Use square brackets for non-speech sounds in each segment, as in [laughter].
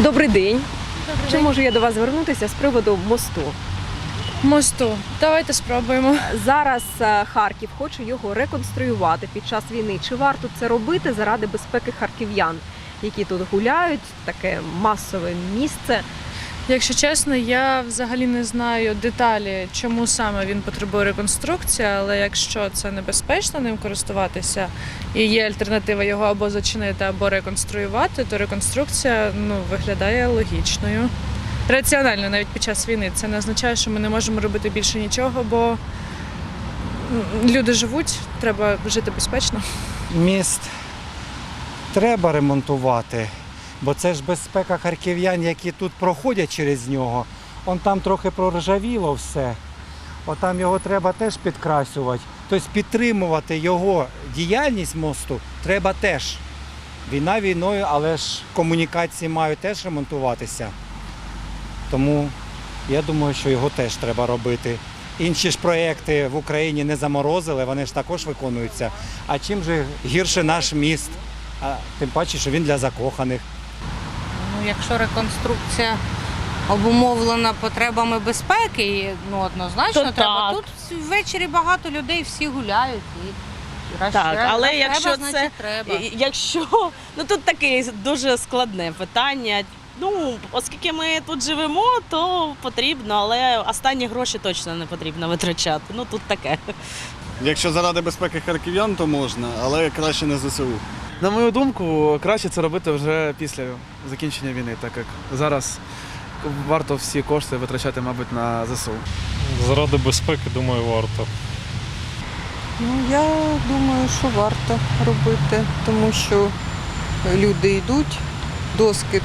Добрий день. Чи можу я до вас звернутися з приводу мосту? Мосту. Давайте спробуємо. Зараз е, Харків хоче його реконструювати під час війни. Чи варто це робити заради безпеки харків'ян, які тут гуляють? Таке масове місце. Якщо чесно, я взагалі не знаю деталі, чому саме він потребує реконструкції, але якщо це небезпечно ним користуватися і є альтернатива його або зачинити, або реконструювати, то реконструкція ну, виглядає логічною. Раціонально навіть під час війни. Це не означає, що ми не можемо робити більше нічого, бо люди живуть, треба жити безпечно. Міст треба ремонтувати, бо це ж безпека харків'ян, які тут проходять через нього. Он там трохи проржавіло все. Отам його треба теж підкрасювати. Тобто підтримувати його діяльність мосту треба теж. Війна війною, але ж комунікації мають теж ремонтуватися. Тому я думаю, що його теж треба робити. Інші ж проекти в Україні не заморозили, вони ж також виконуються. А чим же гірше наш міст? А тим паче, що він для закоханих. Якщо реконструкція обумовлена потребами безпеки, ну однозначно То треба. так. Тут ввечері багато людей всі гуляють і раз- Так, раз- але раз якщо треба, це треба. Якщо ну тут таке дуже складне питання. Ну, оскільки ми тут живемо, то потрібно, але останні гроші точно не потрібно витрачати. Ну тут таке. Якщо заради безпеки харків'ян, то можна, але краще не ЗСУ. На мою думку, краще це робити вже після закінчення війни, так як зараз варто всі кошти витрачати, мабуть, на ЗСУ. Заради безпеки, думаю, варто. Ну, я думаю, що варто робити, тому що люди йдуть, доски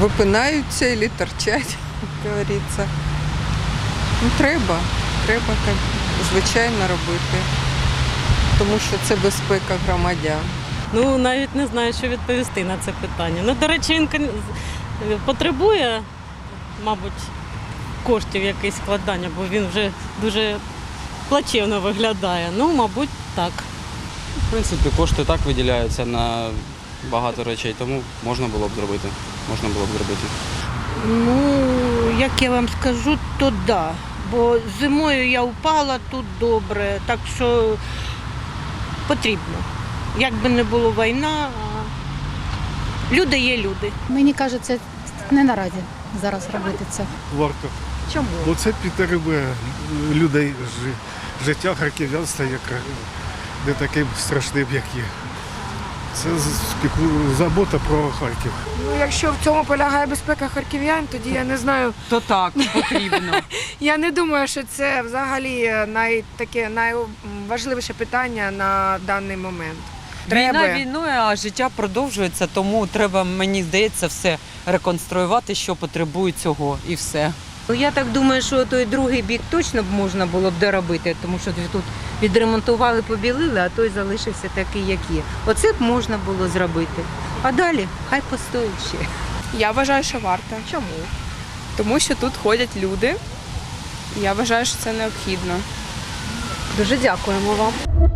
випинаються і торчать, як говориться. Ну, треба, треба звичайно робити, тому що це безпека громадян. Ну, навіть не знаю, що відповісти на це питання. Ну, до речі, він потребує, мабуть, коштів якесь складання, бо він вже дуже плачевно виглядає. Ну, мабуть, так. В принципі, кошти так виділяються на багато речей, тому можна було б зробити. Можна було б зробити. Ну, як я вам скажу, то да. Бо зимою я впала тут добре, так що потрібно. Як би не було війна, люди є люди. Мені кажеться, не наразі зараз робити це. Варто. Чому? Бо це підтримує людей життя харків'янства, яке не таким страшним, як є. Це забота про Харків. Ну, якщо в цьому полягає безпека харків'ян, тоді я не знаю. То так, потрібно. [laughs] Я не думаю, що це взагалі най, таке найважливіше питання на даний момент. Війна війною, а життя продовжується, тому треба, мені здається, все реконструювати, що потребує цього, і все. Ну, я так думаю, що той другий бік точно б можна було б доробити, тому що тут відремонтували, побілили, а той залишився такий, як є. Оце б можна було зробити. А далі хай постоїть ще. Я вважаю, що варто. Чому? Тому що тут ходять люди. Я вважаю, що це необхідно. Дуже дякуємо вам.